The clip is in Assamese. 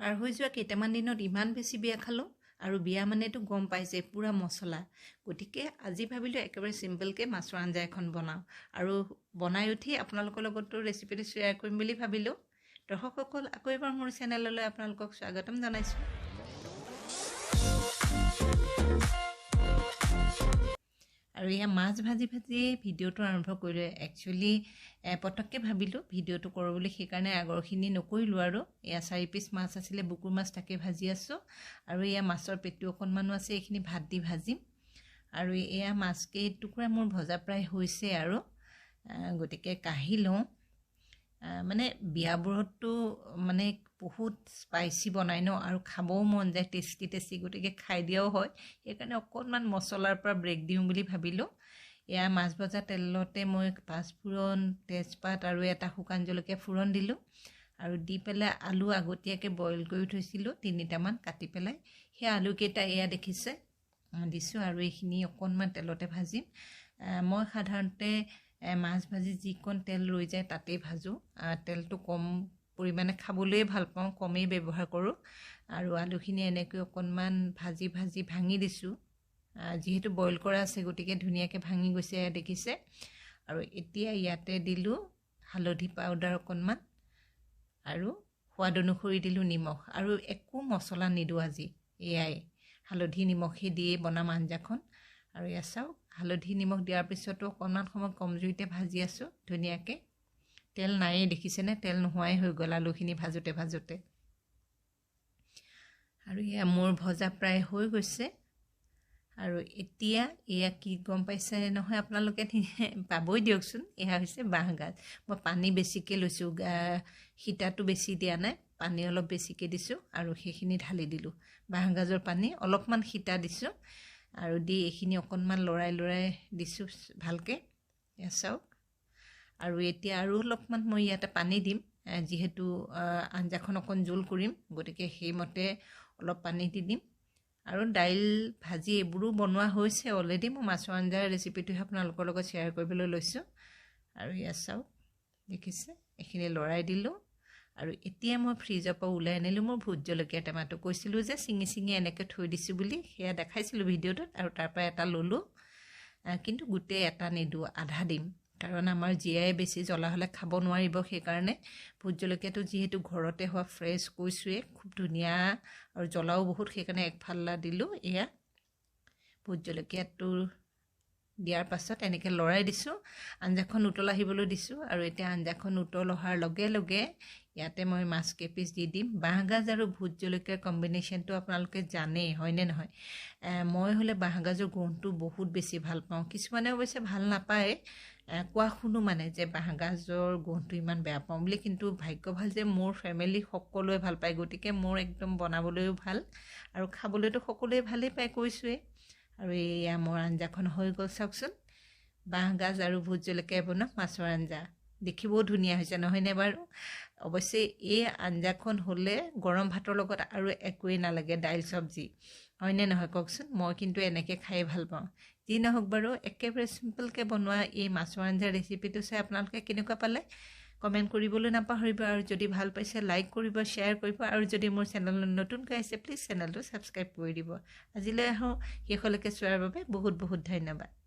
পাৰ হৈ যোৱা কেইটামান দিনত ইমান বেছি বিয়া খালোঁ আৰু বিয়া মানেতো গম পাইছে পূৰা মছলা। গতিকে আজি ভাবিলোঁ একেবাৰে চিম্পলকৈ মাছৰ আঞ্জা এখন বনাওঁ। আৰু বনাই উঠি আপোনালোকৰ লগতো ৰেচিপিটো শ্বেয়াৰ কৰিম বুলি ভাবিলোঁ। দৰ্শকসকল আকৌ এবাৰ মোৰ চেনেললৈ আপোনালোকক স্বাগতম জনাইছোঁ। আৰু এয়া মাছ ভাজি ভাজিয়ে ভিডিঅ'টো আৰম্ভ কৰিলোঁ। একচুৱেলি পটককৈ ভাবিলোঁ ভিডিঅ'টো কৰোঁ বুলি। সেইকাৰণে আগৰখিনি নকৰিলোঁ আৰু। এয়া চাৰি পিচ মাছ আছিলে বুকুৰ মাছ তাকে ভাজি আছোঁ। আৰু এয়া মাছৰ পেটু অকণমানো আছে এইখিনি ভাত দি ভাজিম। আৰু এয়া মাছকেইটুকুৰা মোৰ ভজা প্ৰায় হৈছে আৰু গতিকে কাঢ়ি লওঁ। মানে বিয়াবোৰততো মানে বহুত স্পাইচি বনায় ন আৰু খাবও মন যায় টেষ্টি টেষ্টি গতিকে খাই দিয়াও হয়। সেইকাৰণে অকণমান মছলাৰ পৰা ব্ৰেক দিওঁ বুলি ভাবিলোঁ। এয়া মাছ ভজা তেলতে মই পাঁচফোৰণ তেজপাত আৰু এটা শুকান জলকীয়া ফোৰণ দিলোঁ আৰু দি পেলাই আলু আগতীয়াকৈ বইল কৰি থৈছিলোঁ তিনিটামান কাটি পেলাই। সেই আলুকেইটা এয়া দেখিছে দিছোঁ আৰু এইখিনি অকণমান তেলতে ভাজিম। মই সাধাৰণতে মাছ ভাজি যিকণ তেল ৰৈ যায় তাতেই ভাজোঁ। তেলটো কম পৰিমাণে খাবলৈয়ে ভাল পাওঁ কমেই ব্যৱহাৰ কৰোঁ। আৰু আলুখিনি এনেকৈ অকণমান ভাজি ভাজি ভাঙি দিছোঁ। যিহেতু বইল কৰা আছে গতিকে ধুনীয়াকৈ ভাঙি গৈছে দেখিছে। আৰু এতিয়া ইয়াতে দিলোঁ হালধি পাউডাৰ অকণমান আৰু সোৱাদ অনুসৰি দিলোঁ নিমখ। আৰু একো মছলা নিদিওঁ আজি এয়াই। হালধি নিমখে দিয়ে বনাম আঞ্জাখন। আৰু এয়া চাওক হালধি নিমখ দিয়াৰ পিছতো অকণমান সময় কম জুইতে ভাজি আছোঁ ধুনীয়াকৈ। তেল নায়েই দেখিছেনে? তেল নোহোৱাই হৈ গ'ল আলুখিনি ভাজোঁতে ভাজোঁতে। আৰু এয়া মোৰ ভজা প্ৰায় হৈ গৈছে। আৰু এতিয়া এয়া কি গম পাইছে নহয় আপোনালোকে পাবই দিয়কচোন। এয়া হৈছে বাঁহগাজ মই পানী বেছিকৈ লৈছোঁ সীতাটো বেছি দিয়া নাই। পানী অলপ বেছিকৈ দিছোঁ আৰু সেইখিনি ঢালি দিলোঁ। বাঁহগাজৰ পানী অলপমান সীতা দিছোঁ। আৰু দি এইখিনি অকণমান লৰাই লৰাই দিছোঁ ভালকৈ। এয়া চাওক। আৰু এতিয়া আৰু অলপমান মই ইয়াতে পানী দিম যিহেতু আঞ্জাখন অকণ জোল কৰিম গতিকে সেইমতে অলপ পানী দি দিম। আৰু দাইল ভাজি এইবোৰো বনোৱা হৈছে অলৰেডি মই মাছৰ আঞ্জাৰ ৰেচিপিটোহে আপোনালোকৰ লগত শ্বেয়াৰ কৰিবলৈ লৈছোঁ। আৰু ইয়াত চাওক দেখিছে এইখিনি লৰাই দিলোঁ। আৰু এতিয়া মই ফ্ৰিজৰ পৰা ওলাই আনিলোঁ মোৰ ভোট জলকীয়া টেমাটো। কৈছিলোঁ যে ছিঙি ছিঙি এনেকৈ থৈ দিছোঁ বুলি সেয়া দেখাইছিলোঁ ভিডিঅ'টোত আৰু তাৰপৰা এটা ল'লোঁ। কিন্তু গোটেই এটা নিদিওঁ আধা দিম। কাৰণ আমাৰ জীয়াই বেছি জ্বলা হ'লে খাব নোৱাৰিব সেইকাৰণে। ভোট জলকীয়াটো যিহেতু ঘৰতে হোৱা ফ্ৰেছ কৈছোঁৱে খুব ধুনীয়া আৰু জ্বলাও বহুত সেইকাৰণে একফাল্লা দিলোঁ এয়া। ভোট জলকীয়াটো দিয়াৰ পাছত এনেকৈ লৰাই দিছোঁ আঞ্জাখন উতল আহিবলৈ দিছোঁ আৰু এতিয়া আঞ্জাখন উতল অহাৰ লগে লগে ইয়াতে মই মাছ কেইপিচ দি দিম। বাঁহগাজ আৰু ভোট জলকীয়াৰ কম্বিনেশ্যনটো আপোনালোকে জানেই হয়নে নহয়? মই হ'লে বাঁহগাজৰ গোন্ধটো বহুত বেছি ভাল পাওঁ। কিছুমানে অৱশ্যে ভাল নাপায় কোৱা শুনো মানে যে বাঁহগাজৰ গোন্ধটো ইমান বেয়া পাওঁ বুলি কিন্তু ভাগ্য ভাল যে মোৰ ফেমিলি সকলোৱে ভাল পায় গতিকে মোৰ একদম বনাবলৈও ভাল আৰু খাবলৈতো সকলোৱে ভালেই পায় কৈছোঁৱেই। আৰু এয়া মোৰ আঞ্জাখন হৈ গ'ল চাওকচোন। বাঁহগাজ আৰু ভোট জলকীয়া বনোৱা মাছৰ আঞ্জা। দেখিবও ধুনীয়া হৈছে নহয়নে বাৰু? অৱশ্যে এই আঞ্জাখন হ'লে গৰম ভাতৰ লগত আৰু একোৱেই নালাগে দাইল চব্জি। হয়নে নহয় কওকচোন? মই কিন্তু এনেকৈ খাই ভাল পাওঁ। যি নহওক বাৰু একেবাৰে চিম্পলকৈ বনোৱা এই মাছৰ আঞ্জাৰ ৰেচিপিটো চাই আপোনালোকে কেনেকুৱা পালে? কমেণ্ট কৰিবলৈ নাপাহৰিব আৰু যদি ভাল পাইছে লাইক কৰিব শ্বেয়াৰ কৰিব আৰু যদি মোৰ চেনেললৈ নতুনকৈ আহিছে প্লিজ চেনেলটো ছাবস্ক্ৰাইব কৰি দিব। আজিলৈ আহোঁ। শেষলৈকে চোৱাৰ বাবে বহুত বহুত ধন্যবাদ।